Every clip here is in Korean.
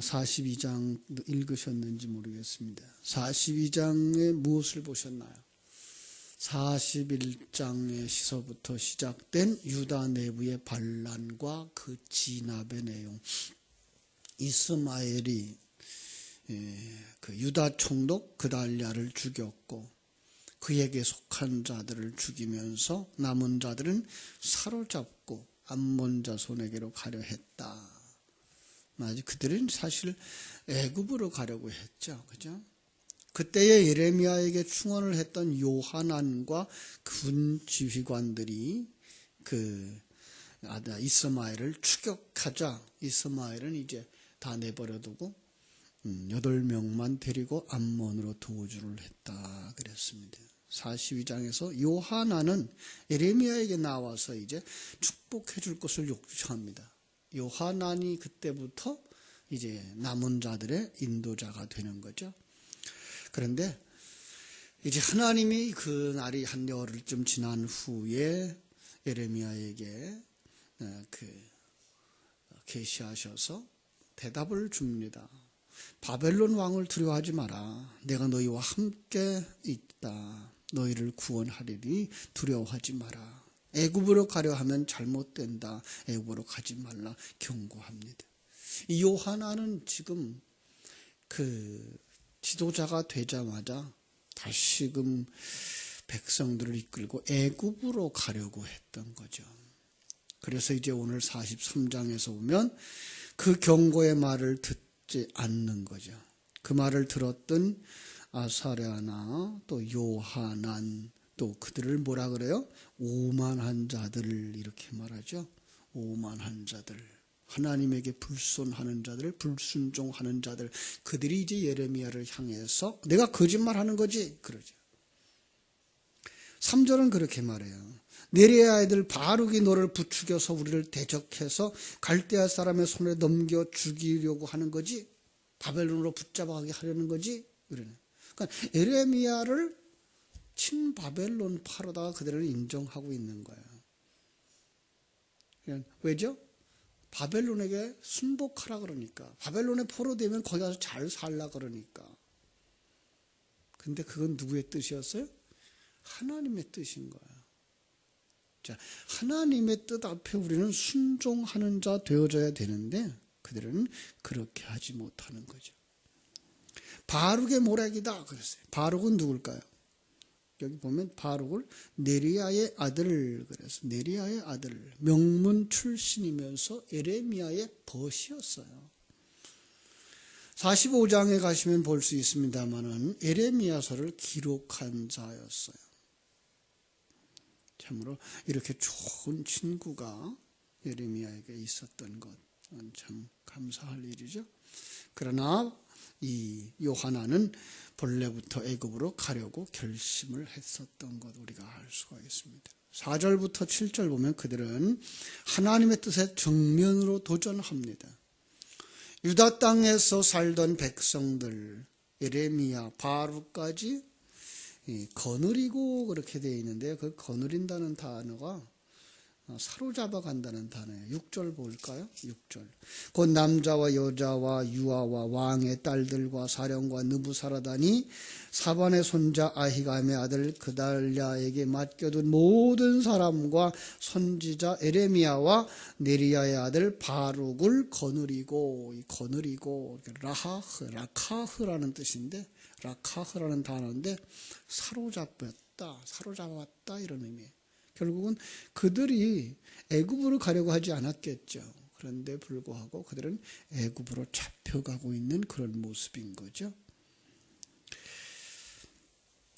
42장 읽으셨는지 모르겠습니다. 42장에 무엇을 보셨나요? 41장에서부터 시작된 유다 내부의 반란과 그 진압의 내용. 이스마엘이 그 유다 총독 그달랴를 죽였고 그에게 속한 자들을 죽이면서 남은 자들은 사로잡고 암몬 자손에게로 가려 했다. 맞아. 그들은 사실 애굽으로 가려고 했죠. 그죠? 그때에 예레미야에게 충원을 했던 요하난과 군 지휘관들이 그 아다 이스마엘을 추격하자 이스마엘은 이제 다 내버려두고 음, 여덟 명만 데리고 암몬으로 도주를 했다 그랬습니다. 42장에서 요하나는 예레미야에게 나와서 이제 축복해 줄 것을 요청합니다. 요하난이 그때부터 이제 남은 자들의 인도자가 되는 거죠. 그런데 이제 하나님이 그 날이 한 열흘쯤 지난 후에 예레미야에게 어, 그 계시하셔서 대답을 줍니다. 바벨론 왕을 두려워하지 마라. 내가 너희와 함께 있다. 너희를 구원하리니 두려워하지 마라. 애굽으로 가려 하면 잘못된다. 애굽으로 가지 말라 경고합니다. 이 요하나는 지금 그 지도자가 되자마자 다시금 백성들을 이끌고 애굽으로 가려고 했던 거죠. 그래서 이제 오늘 43장에서 보면 그 경고의 말을 듣지 않는 거죠. 그 말을 들었던 아사랴나 또 요하난 또 그들을 뭐라 그래요? 오만한 자들 이렇게 말하죠. 오만한 자들. 하나님에게 불손하는 자들, 불순종하는 자들, 그들이 이제 예레미야를 향해서 내가 거짓말하는 거지 그러죠. 3절은 그렇게 말해요. 내리야 아이들 바룩이 너를 부추겨서 우리를 대적해서 갈대아 사람의 손에 넘겨 죽이려고 하는 거지. 바벨론으로 붙잡아가게 하려는 거지. 그러네. 그러니까 에레미야를 친바벨론 파로다가 그들을 인정하고 있는 거예요. 왜죠? 바벨론에게 순복하라 그러니까. 바벨론에 포로되면 거기 가서 잘 살라 그러니까. 근데 그건 누구의 뜻이었어요? 하나님의 뜻인 거예요. 자, 하나님의 뜻 앞에 우리는 순종하는 자 되어져야 되는데 그들은 그렇게 하지 못하는 거죠. 바룩의 모략이다 그랬어요. 바룩은 누굴까요? 여기 보면 바룩을 네리아의 아들 그래서 네리아의 아들 명문 출신이면서 에레미야의 벗이었어요. 45장에 가시면 볼 수 있습니다만은 에레미야서를 기록한 자였어요. 참으로 이렇게 좋은 친구가 예레미야에게 있었던 것은 참 감사할 일이죠. 그러나 이 요하나는 본래부터 애굽으로 가려고 결심을 했었던 것 우리가 알 수가 있습니다. 4절부터 7절 보면 그들은 하나님의 뜻에 정면으로 도전합니다. 유다 땅에서 살던 백성들 예레미야 바루까지 거느리고 그렇게 되어 있는데 그 거느린다는 단어가 어, 사로잡아 간다는 단어예요. 6절 볼까요? 6절. 곧 남자와 여자와 유아와 왕의 딸들과 사령과 느부사라다니 사반의 손자 아히감의 아들 그달랴에게 맡겨둔 모든 사람과 선지자 에레미야와 네리야의 아들 바룩을 거느리고 거느리고 라하흐 라카흐라는 뜻인데 라카흐라는 단어인데 사로잡았다 사로잡았다 이런 의미예요. 결국은 그들이 애굽으로 가려고 하지 않았겠죠. 그런데 불구하고 그들은 애굽으로 잡혀가고 있는 그런 모습인 거죠.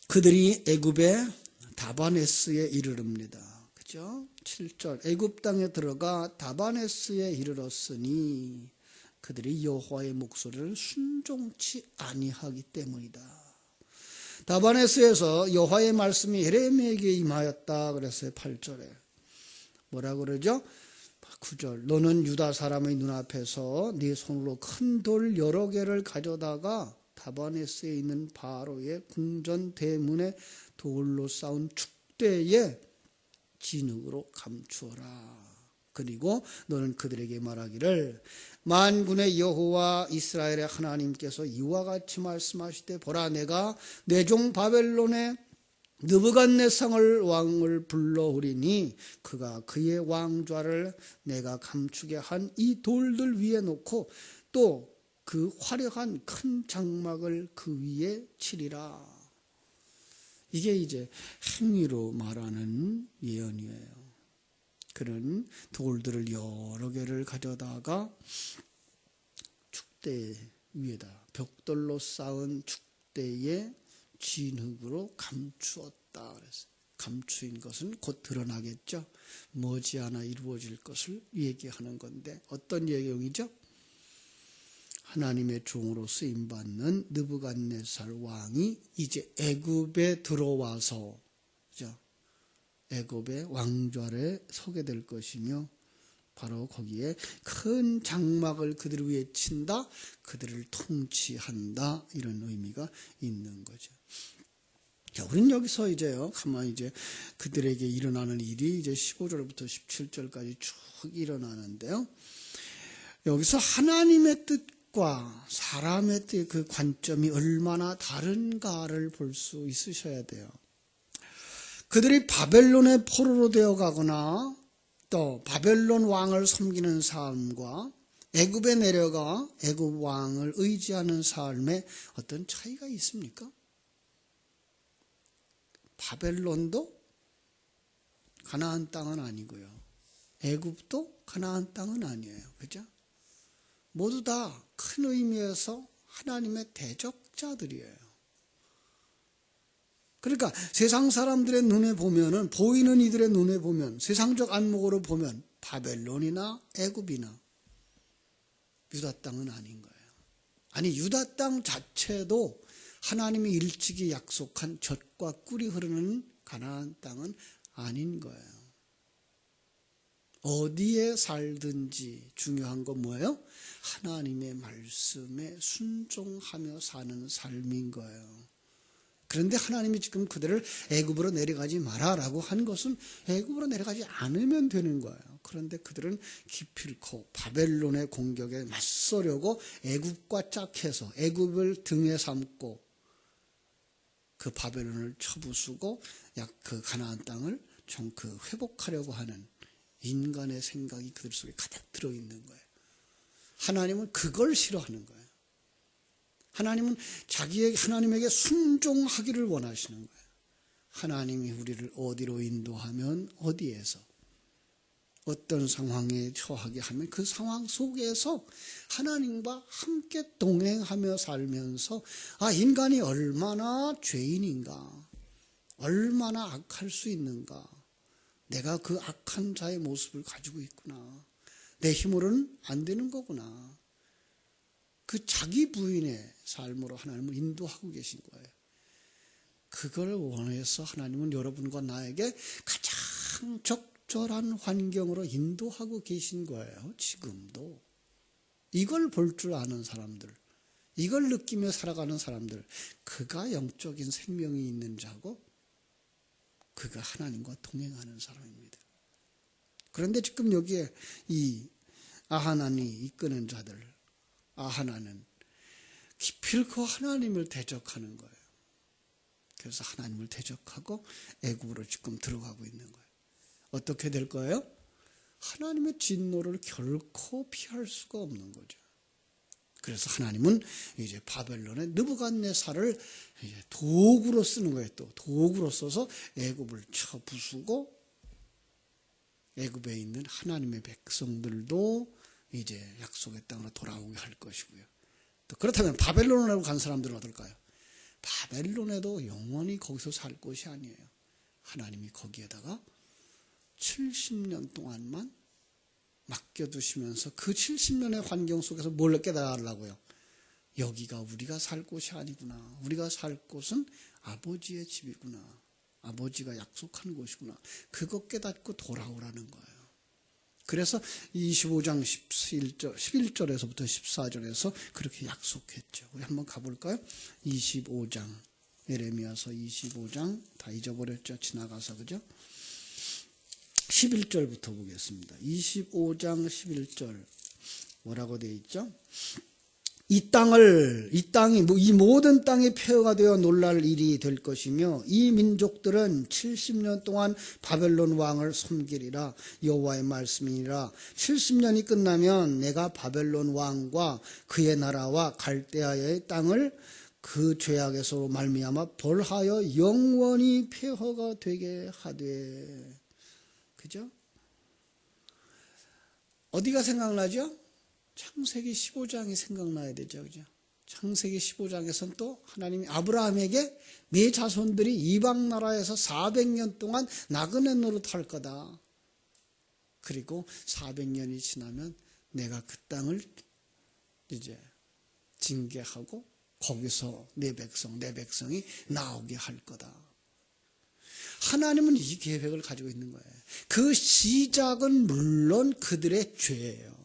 그들이 애굽의 다바네스에 이르릅니다. 그죠? 7절 애굽 땅에 들어가 다바네스에 이르렀으니 그들이 여호와의 목소리를 순종치 아니하기 때문이다. 다바네스에서 여호와의 말씀이 예레미야에게 임하였다 그랬어요. 8절에. 뭐라 그러죠? 9절. 너는 유다 사람의 눈앞에서 네 손으로 큰 돌 여러 개를 가져다가 다바네스에 있는 바로의 궁전 대문에 돌로 쌓은 축대에 진흙으로 감추어라. 그리고 너는 그들에게 말하기를 만군의 여호와 이스라엘의 하나님께서 이와 같이 말씀하시되 보라 내가 내 종 바벨론의 느부갓네상을 왕을 불러오리니 그가 그의 왕좌를 내가 감추게 한 이 돌들 위에 놓고 또 그 화려한 큰 장막을 그 위에 치리라. 이게 이제 행위로 말하는 예언이에요. 그는 돌들을 여러 개를 가져다가 축대 위에다 벽돌로 쌓은 축대에 진흙으로 감추었다 그랬어요. 감추인 것은 곧 드러나겠죠. 머지않아 이루어질 것을 얘기하는 건데 어떤 예경이죠? 하나님의 종으로 쓰임 받는 느부갓네살 왕이 이제 애굽에 들어와서 그죠? 애굽의 왕좌에 서게 될 것이며 바로 거기에 큰 장막을 그들 위에 친다, 그들을 통치한다 이런 의미가 있는 거죠. 자, 우리는 여기서 이제요, 가만히 이제 그들에게 일어나는 일이 이제 15절부터 17절까지 쭉 일어나는데요. 여기서 하나님의 뜻과 사람의 뜻 그 관점이 얼마나 다른가를 볼 수 있으셔야 돼요. 그들이 바벨론의 포로로 되어 가거나 또 바벨론 왕을 섬기는 삶과 애굽에 내려가 애굽 왕을 의지하는 삶에 어떤 차이가 있습니까? 바벨론도 가나안 땅은 아니고요. 애굽도 가나안 땅은 아니에요. 그죠? 모두 다 큰 의미에서 하나님의 대적자들이에요. 그러니까 세상 사람들의 눈에 보면은 보이는 이들의 눈에 보면 세상적 안목으로 보면 바벨론이나 애굽이나 유다 땅은 아닌 거예요. 아니 유다 땅 자체도 하나님이 일찍이 약속한 젖과 꿀이 흐르는 가나안 땅은 아닌 거예요. 어디에 살든지 중요한 건 뭐예요? 하나님의 말씀에 순종하며 사는 삶인 거예요. 그런데 하나님이 지금 그들을 애굽으로 내려가지 마라라고 한 것은 애굽으로 내려가지 않으면 되는 거예요. 그런데 그들은 기필코 바벨론의 공격에 맞서려고 애굽과 짝해서 애굽을 등에 삼고 그 바벨론을 쳐부수고 약 그 가나안 땅을 좀 그 회복하려고 하는 인간의 생각이 그들 속에 가득 들어 있는 거예요. 하나님은 그걸 싫어하는 거예요. 하나님은 자기의 하나님에게 순종하기를 원하시는 거예요. 하나님이 우리를 어디로 인도하면 어디에서? 어떤 상황에 처하게 하면 그 상황 속에서 하나님과 함께 동행하며 살면서 아 인간이 얼마나 죄인인가? 얼마나 악할 수 있는가? 내가 그 악한 자의 모습을 가지고 있구나. 내 힘으로는 안 되는 거구나 그 자기 부인의 삶으로 하나님을 인도하고 계신 거예요. 그걸 원해서 하나님은 여러분과 나에게 가장 적절한 환경으로 인도하고 계신 거예요. 지금도. 이걸 볼 줄 아는 사람들, 이걸 느끼며 살아가는 사람들, 그가 영적인 생명이 있는 자고, 그가 하나님과 동행하는 사람입니다. 그런데 지금 여기에 이 아하나니 이끄는 자들, 아 하나는 기필코 하나님을 대적하는 거예요. 그래서 하나님을 대적하고 애굽으로 지금 들어가고 있는 거예요. 어떻게 될 거예요? 하나님의 진노를 결코 피할 수가 없는 거죠. 그래서 하나님은 이제 바벨론의 느부갓네살을 도구로 쓰는 거예요. 또 도구로 써서 애굽을 쳐 부수고 애굽에 있는 하나님의 백성들도 이제 약속의 땅으로 돌아오게 할 것이고요. 또 그렇다면 바벨론으로 간 사람들은 어떨까요? 바벨론에도 영원히 거기서 살 곳이 아니에요. 하나님이 거기에다가 70년 동안만 맡겨두시면서 그 70년의 환경 속에서 뭘 깨달으려고요? 여기가 우리가 살 곳이 아니구나. 우리가 살 곳은 아버지의 집이구나. 아버지가 약속한 곳이구나. 그거 깨닫고 돌아오라는 거예요. 그래서 25장 11절, 11절에서부터 14절에서 그렇게 약속했죠. 우리 한번 가볼까요? 25장. 예레미야서 25장 다 잊어버렸죠. 지나가서 그죠? 11절부터 보겠습니다. 25장 11절. 뭐라고 되어 있죠? 이 땅을 이 땅이 뭐이 모든 땅이 폐허가 되어 놀랄 일이 될 것이며 이 민족들은 70년 동안 바벨론 왕을 섬기리라 여호와의 말씀이니라 70년이 끝나면 내가 바벨론 왕과 그의 나라와 갈대아의 땅을 그 죄악에서 말미암아 벌하여 영원히 폐허가 되게 하되 그죠? 어디가 생각나죠? 창세기 15장이 생각나야 되죠. 그죠? 창세기 15장에서는 또 하나님이 아브라함에게 네 자손들이 이방 나라에서 400년 동안 나그네 노릇할 거다. 그리고 400년이 지나면 내가 그 땅을 이제 징계하고 거기서 내 백성, 내 백성이 나오게 할 거다. 하나님은 이 계획을 가지고 있는 거예요. 그 시작은 물론 그들의 죄예요.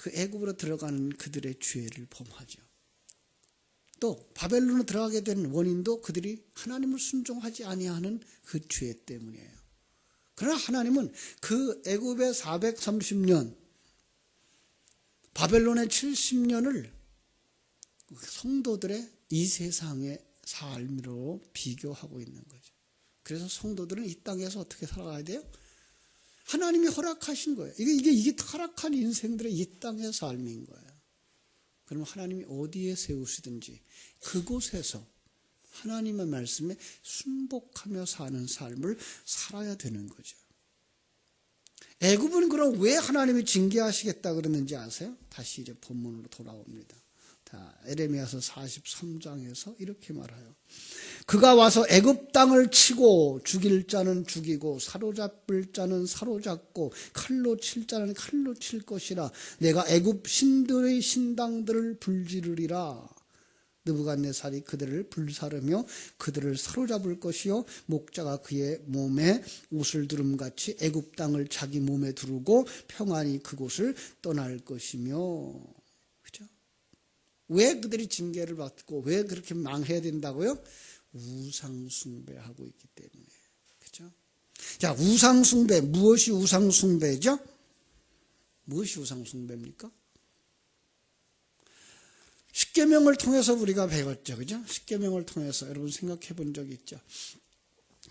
그 애굽으로 들어가는 그들의 죄를 범하죠. 또 바벨론으로 들어가게 되는 원인도 그들이 하나님을 순종하지 아니하는 그 죄 때문이에요. 그러나 하나님은 그 애굽의 430년 바벨론의 70년을 성도들의 이 세상의 삶으로 비교하고 있는 거죠. 그래서 성도들은 이 땅에서 어떻게 살아가야 돼요? 하나님이 허락하신 거예요. 이게, 이게, 이게 타락한 인생들의 이 땅의 삶인 거예요. 그럼 하나님이 어디에 세우시든지 그곳에서 하나님의 말씀에 순복하며 사는 삶을 살아야 되는 거죠. 애굽은 그럼 왜 하나님이 징계하시겠다 그러는지 아세요? 다시 이제 본문으로 돌아옵니다. 자, 에레미야서 43장에서 이렇게 말해요. 그가 와서 애굽 땅을 치고 죽일 자는 죽이고 사로잡을 자는 사로잡고 칼로 칠 자는 칼로 칠 것이라 내가 애굽 신들의 신당들을 불지르리라 느부갓네살이 그들을 불사르며 그들을 사로잡을 것이요 목자가 그의 몸에 옷을 두름같이 애굽 땅을 자기 몸에 두르고 평안히 그곳을 떠날 것이며? 왜 그들이 징계를 받고 왜 그렇게 망해야 된다고요? 우상 숭배하고 있기 때문에. 그죠? 자, 우상 숭배. 무엇이 우상 숭배죠? 무엇이 우상 숭배입니까? 십계명을 통해서 우리가 배웠죠. 그죠? 십계명을 통해서 여러분 생각해 본적 있죠?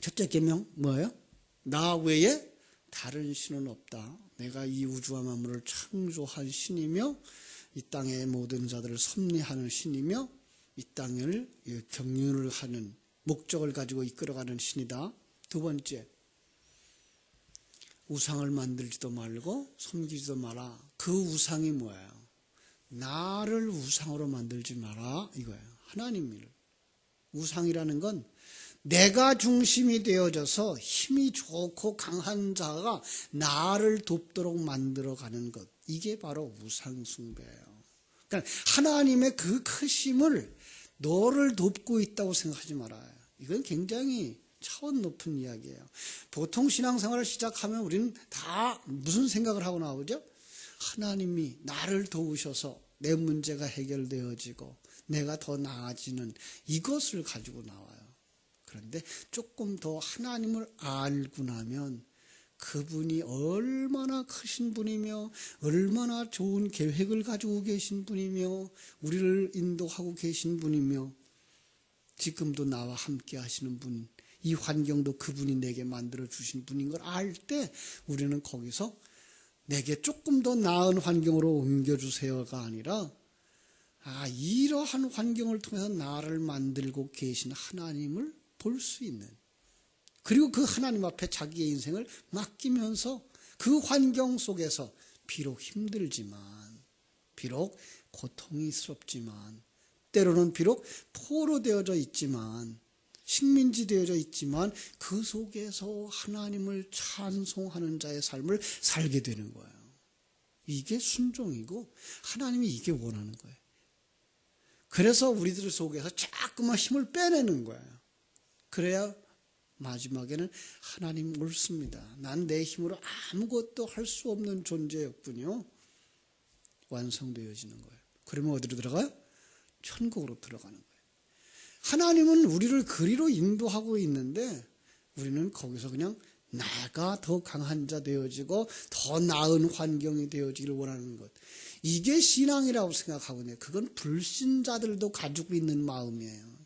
첫째 계명 뭐예요? 나 외에 다른 신은 없다. 내가 이 우주와 만물을 창조한 신이며 이 땅의 모든 자들을 섭리하는 신이며 이 땅을 경륜을 하는 목적을 가지고 이끌어가는 신이다. 두 번째, 우상을 만들지도 말고 섬기지도 마라. 그 우상이 뭐예요? 나를 우상으로 만들지 마라 이거예요. 하나님을. 우상이라는 건 내가 중심이 되어져서 힘이 좋고 강한 자가 나를 돕도록 만들어가는 것. 이게 바로 우상숭배예요. 그러니까 하나님의 그 크심을 너를 돕고 있다고 생각하지 말아요. 이건 굉장히 차원 높은 이야기예요. 보통 신앙생활을 시작하면 우리는 다 무슨 생각을 하고 나오죠? 하나님이 나를 도우셔서 내 문제가 해결되어지고 내가 더 나아지는 이것을 가지고 나와요. 그런데 조금 더 하나님을 알고 나면 그분이 얼마나 크신 분이며 얼마나 좋은 계획을 가지고 계신 분이며 우리를 인도하고 계신 분이며 지금도 나와 함께 하시는 분, 이 환경도 그분이 내게 만들어 주신 분인 걸 알 때 우리는 거기서 내게 조금 더 나은 환경으로 옮겨주세요가 아니라 아, 이러한 환경을 통해서 나를 만들고 계신 하나님을 볼 수 있는 그리고 그 하나님 앞에 자기의 인생을 맡기면서 그 환경 속에서 비록 힘들지만 비록 고통이스럽지만 때로는 비록 포로 되어져 있지만 식민지 되어져 있지만 그 속에서 하나님을 찬송하는 자의 삶을 살게 되는 거예요. 이게 순종이고 하나님이 이게 원하는 거예요. 그래서 우리들 속에서 자꾸만 힘을 빼내는 거예요. 그래야 마지막에는 하나님 옳습니다. 난 내 힘으로 아무것도 할 수 없는 존재였군요. 완성되어지는 거예요. 그러면 어디로 들어가요? 천국으로 들어가는 거예요. 하나님은 우리를 그리로 인도하고 있는데 우리는 거기서 그냥 내가 더 강한 자 되어지고 더 나은 환경이 되어지기를 원하는 것. 이게 신앙이라고 생각하고 있네요. 그건 불신자들도 가지고 있는 마음이에요.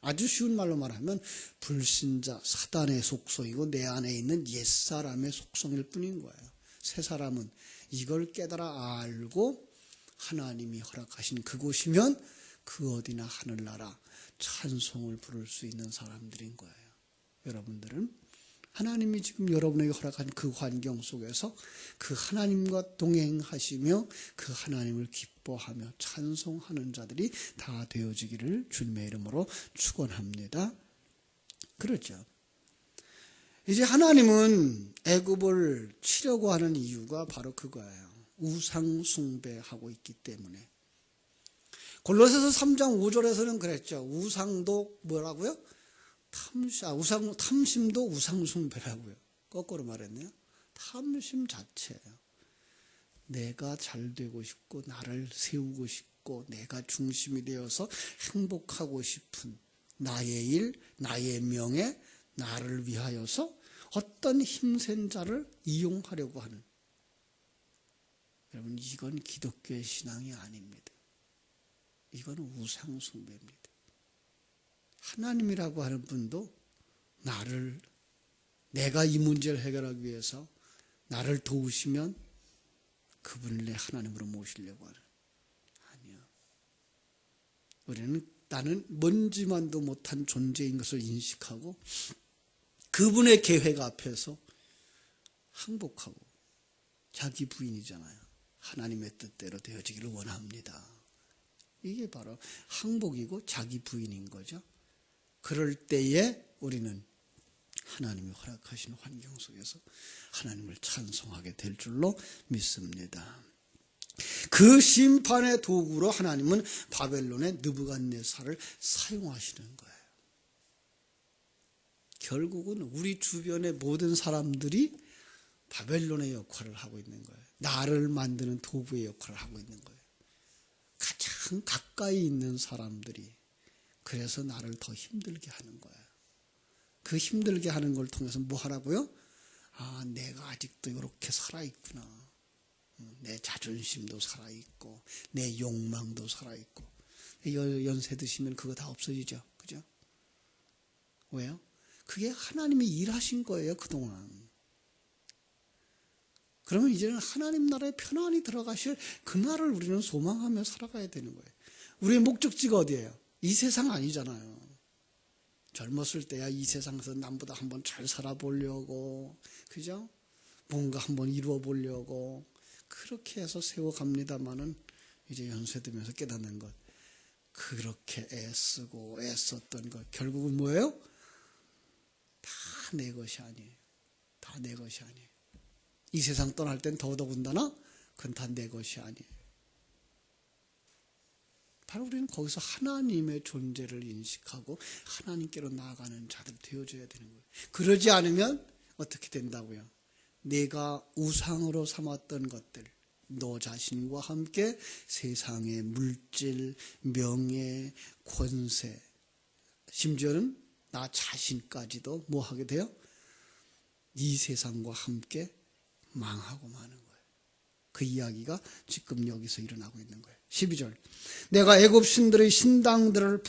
아주 쉬운 말로 말하면 불신자, 사단의 속성이고 내 안에 있는 옛사람의 속성일 뿐인 거예요. 새 사람은 이걸 깨달아 알고 하나님이 허락하신 그곳이면 그 어디나 하늘나라 찬송을 부를 수 있는 사람들인 거예요. 여러분들은 하나님이 지금 여러분에게 허락한 그 환경 속에서 그 하나님과 동행하시며 그 하나님을 기뻐하며 찬송하는 자들이 다 되어지기를 주님의 이름으로 축원합니다. 그렇죠. 이제 하나님은 애굽을 치려고 하는 이유가 바로 그거예요. 우상 숭배하고 있기 때문에. 골로새서 3장 5절에서는 그랬죠. 우상도 뭐라고요? 탐심, 아, 우상, 탐심도 우상숭배라고요. 거꾸로 말했네요. 탐심 자체예요. 내가 잘 되고 싶고, 나를 세우고 싶고, 내가 중심이 되어서 행복하고 싶은 나의 일, 나의 명예, 나를 위하여서 어떤 힘센 자를 이용하려고 하는. 여러분, 이건 기독교의 신앙이 아닙니다. 이건 우상숭배입니다. 하나님이라고 하는 분도 나를 내가 이 문제를 해결하기 위해서 나를 도우시면 그분을 내 하나님으로 모시려고 하는 아니요. 우리는 나는 먼지만도 못한 존재인 것을 인식하고 그분의 계획 앞에서 항복하고 자기 부인이잖아요. 하나님의 뜻대로 되어지기를 원합니다. 이게 바로 항복이고 자기 부인인 거죠. 그럴 때에 우리는 하나님이 허락하신 환경 속에서 하나님을 찬송하게 될 줄로 믿습니다. 그 심판의 도구로 하나님은 바벨론의 느부갓네살을 사용하시는 거예요. 결국은 우리 주변의 모든 사람들이 바벨론의 역할을 하고 있는 거예요. 나를 만드는 도구의 역할을 하고 있는 거예요. 가장 가까이 있는 사람들이 그래서 나를 더 힘들게 하는 거예요. 그 힘들게 하는 걸 통해서 뭐 하라고요? 아, 내가 아직도 이렇게 살아있구나. 어, 내 자존심도 살아있고, 내 욕망도 살아있고. 연세 드시면 그거 다 없어지죠. 그죠? 왜요? 그게 하나님이 일하신 거예요, 그동안. 그러면 이제는 하나님 나라에 편안히 들어가실 그날을 우리는 소망하며 살아가야 되는 거예요. 우리의 목적지가 어디예요? 이 세상 아니잖아요. 젊었을 때야 이 세상에서 남보다 한번 잘 살아보려고, 그죠? 뭔가 한번 이루어 보려고, 그렇게 해서 세워갑니다마는 이제 연세 들면서 깨닫는 것. 그렇게 애쓰고 애썼던 것. 결국은 뭐예요? 다 내 것이 아니에요. 다 내 것이 아니에요. 이 세상 떠날 땐 더더군다나 그건 다 내 것이 아니에요. 바로 우리는 거기서 하나님의 존재를 인식하고 하나님께로 나아가는 자들 되어줘야 되는 거예요. 그러지 않으면 어떻게 된다고요? 내가 우상으로 삼았던 것들, 너 자신과 함께 세상의 물질, 명예, 권세, 심지어는 나 자신까지도 뭐 하게 돼요? 이 세상과 함께 망하고 마는 거예요. 그 이야기가 지금 여기서 일어나고 있는 거예요. 12절. 내가 애굽 신들의 신당들을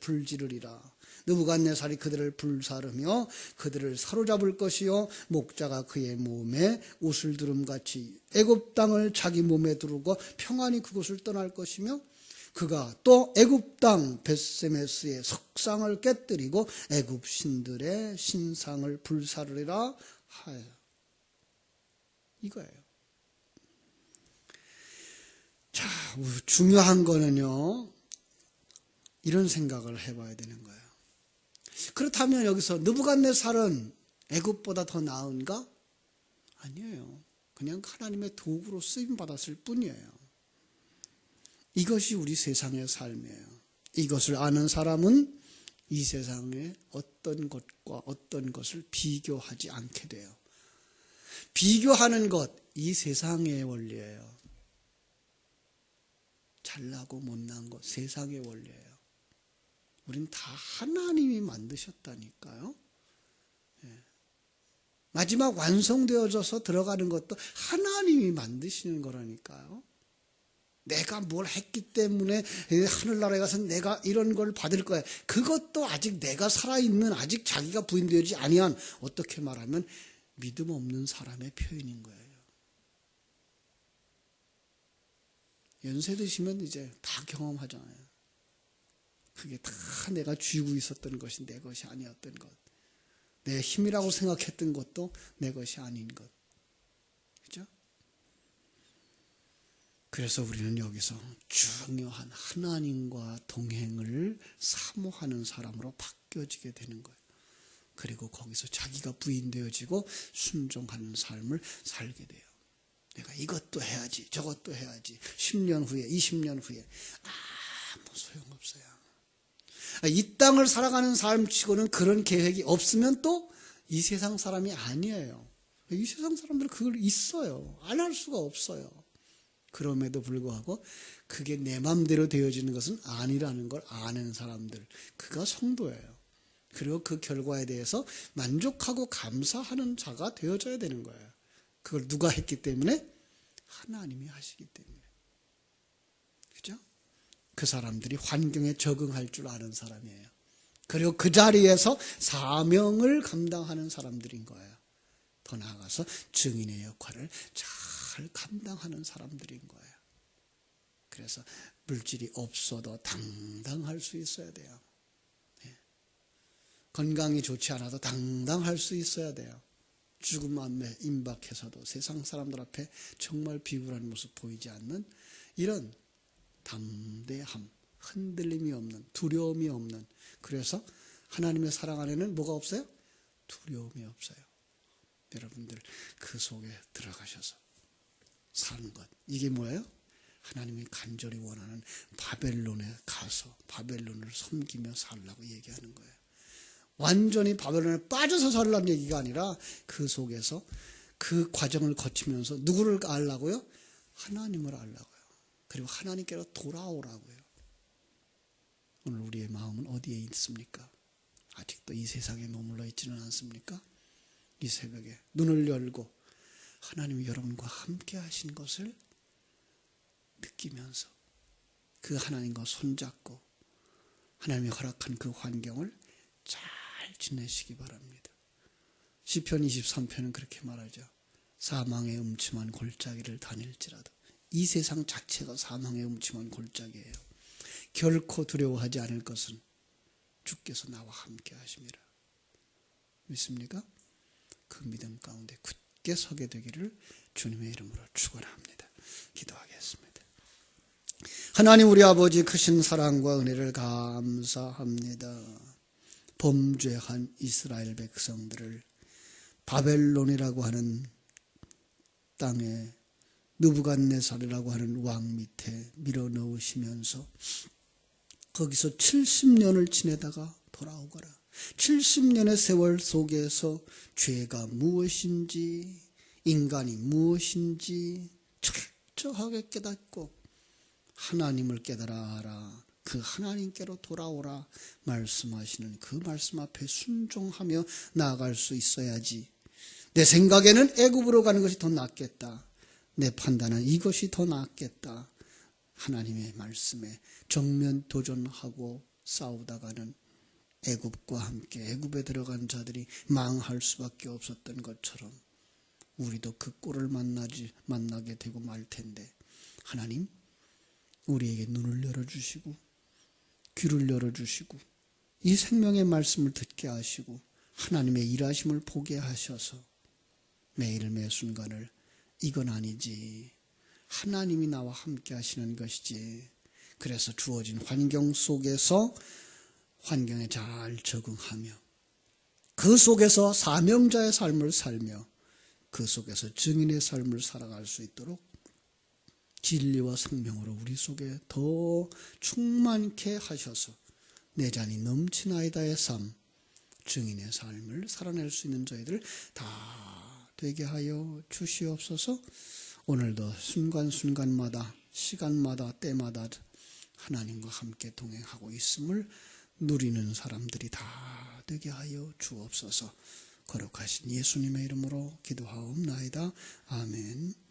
불지르리라. 느부갓네살이 그들을 불사르며 그들을 사로잡을 것이요 목자가 그의 몸에 옷을 두름 같이 애굽 땅을 자기 몸에 두르고 평안히 그곳을 떠날 것이며 그가 또 애굽 땅 베세메스의 석상을 깨뜨리고 애굽 신들의 신상을 불사르리라 하여 이거예요. 자, 중요한 거는요, 이런 생각을 해봐야 되는 거예요. 그렇다면 여기서 느부갓네살은 애굽보다 더 나은가? 아니에요. 그냥 하나님의 도구로 쓰임 받았을 뿐이에요. 이것이 우리 세상의 삶이에요. 이것을 아는 사람은 이 세상의 어떤 것과 어떤 것을 비교하지 않게 돼요. 비교하는 것, 이 세상의 원리예요. 잘나고 못난 것 세상의 원리예요. 우린 다 하나님이 만드셨다니까요. 마지막 완성되어져서 들어가는 것도 하나님이 만드시는 거라니까요. 내가 뭘 했기 때문에 하늘나라에 가서 내가 이런 걸 받을 거야. 그것도 아직 내가 살아있는 아직 자기가 부인되지 아니한 어떻게 말하면 믿음 없는 사람의 표현인 거예요. 연세 드시면 이제 다 경험하잖아요. 그게 다 내가 쥐고 있었던 것이 내 것이 아니었던 것. 내 힘이라고 생각했던 것도 내 것이 아닌 것. 그죠? 그래서 우리는 여기서 중요한 하나님과 동행을 사모하는 사람으로 바뀌어지게 되는 거예요. 그리고 거기서 자기가 부인되어지고 순종하는 삶을 살게 돼요. 내가 이것도 해야지, 저것도 해야지. 10년 후에, 20년 후에. 아무 소용없어요. 이 땅을 살아가는 삶 치고는 그런 계획이 없으면 또 이 세상 사람이 아니에요. 이 세상 사람들은 그걸 있어요. 안 할 수가 없어요. 그럼에도 불구하고 그게 내 맘대로 되어지는 것은 아니라는 걸 아는 사람들. 그가 성도예요. 그리고 그 결과에 대해서 만족하고 감사하는 자가 되어져야 되는 거예요. 그걸 누가 했기 때문에? 하나님이 하시기 때문에. 그죠? 그 사람들이 환경에 적응할 줄 아는 사람이에요. 그리고 그 자리에서 사명을 감당하는 사람들인 거예요. 더 나아가서 증인의 역할을 잘 감당하는 사람들인 거예요. 그래서 물질이 없어도 당당할 수 있어야 돼요. 예. 건강이 좋지 않아도 당당할 수 있어야 돼요. 죽음 앞에 임박해서도 세상 사람들 앞에 정말 비굴한 모습 보이지 않는 이런 담대함, 흔들림이 없는, 두려움이 없는. 그래서 하나님의 사랑 안에는 뭐가 없어요? 두려움이 없어요. 여러분들 그 속에 들어가셔서 사는 것. 이게 뭐예요? 하나님이 간절히 원하는 바벨론에 가서 바벨론을 섬기며 살라고 얘기하는 거예요. 완전히 바벨론에 빠져서 살라는 얘기가 아니라 그 속에서 그 과정을 거치면서 누구를 알라고요? 하나님을 알라고요. 그리고 하나님께로 돌아오라고요. 오늘 우리의 마음은 어디에 있습니까? 아직도 이 세상에 머물러 있지는 않습니까? 이 새벽에 눈을 열고 하나님이 여러분과 함께 하신 것을 느끼면서 그 하나님과 손잡고 하나님이 허락한 그 환경을 잘 지내시기 바랍니다. 시편 23편은 그렇게 말하죠. 사망의 음침한 골짜기를 다닐지라도 이 세상 자체가 사망의 음침한 골짜기예요. 결코 두려워하지 않을 것은 주께서 나와 함께 하심이라. 믿습니까? 그 믿음 가운데 굳게 서게 되기를 주님의 이름으로 축원합니다. 기도하겠습니다. 하나님 우리 아버지 크신 사랑과 은혜를 감사합니다. 범죄한 이스라엘 백성들을 바벨론이라고 하는 땅에 누부갓네살이라고 하는 왕 밑에 밀어넣으시면서 거기서 70년을 지내다가 돌아오거라. 70년의 세월 속에서 죄가 무엇인지 인간이 무엇인지 철저하게 깨닫고 하나님을 깨달아라. 그 하나님께로 돌아오라 말씀하시는 그 말씀 앞에 순종하며 나아갈 수 있어야지. 내 생각에는 애굽으로 가는 것이 더 낫겠다. 내 판단은 이것이 더 낫겠다. 하나님의 말씀에 정면 도전하고 싸우다가는 애굽과 함께 애굽에 들어간 자들이 망할 수밖에 없었던 것처럼 우리도 그 꼴을 만나지 만나게 되고 말 텐데 하나님 우리에게 눈을 열어 주시고 귀를 열어 주시고 이 생명의 말씀을 듣게 하시고 하나님의 일하심을 보게 하셔서 매일 매 순간을 이건 아니지. 하나님이 나와 함께 하시는 것이지. 그래서 주어진 환경 속에서 환경에 잘 적응하며 그 속에서 사명자의 삶을 살며 그 속에서 증인의 삶을 살아갈 수 있도록 진리와 생명으로 우리 속에 더 충만케 하셔서 내 잔이 넘치나이다의 삶, 증인의 삶을 살아낼 수 있는 저희들 다 되게 하여 주시옵소서 오늘도 순간순간마다 시간마다 때마다 하나님과 함께 동행하고 있음을 누리는 사람들이 다 되게 하여 주옵소서 거룩하신 예수님의 이름으로 기도하옵나이다. 아멘.